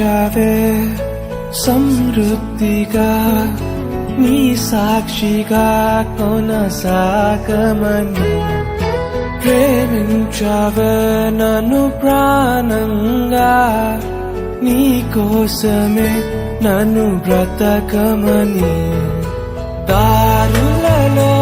చావే సమృద్ధిగా నీ సాక్షిగా కొనసాగమని ప్రేమించావే నన్ను ప్రాణంగా నీ కోసమే నన్ను బ్రతకమని. దారులలో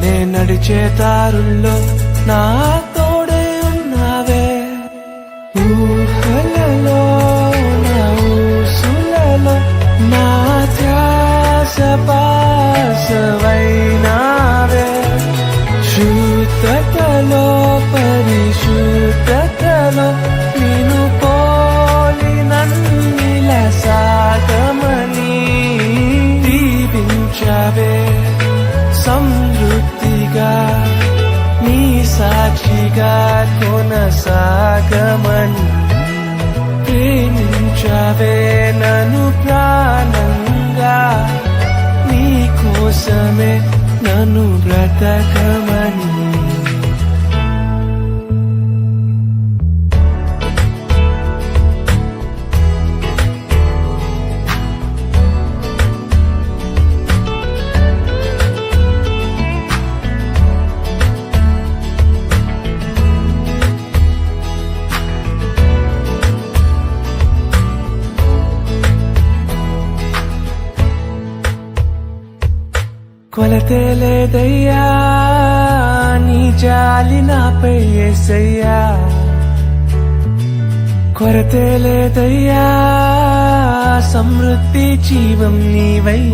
నే నడిచే దారుల్లో నా తోడే ఉన్నావే. ఊహలలో నా ఊసులలో నా ధ్యాస పాసవైనావే. సాక్షిగా కొనసాగమని ప్రేమించవే నను ప్రాణంగా నీ కోసమే నన్ను బ్రతకమని కొలతే లేదయ్యా నీ జాలి నాపై ఏసయ్యా. కొరతే లేదయ్యా సమృద్ధి జీవం నీవై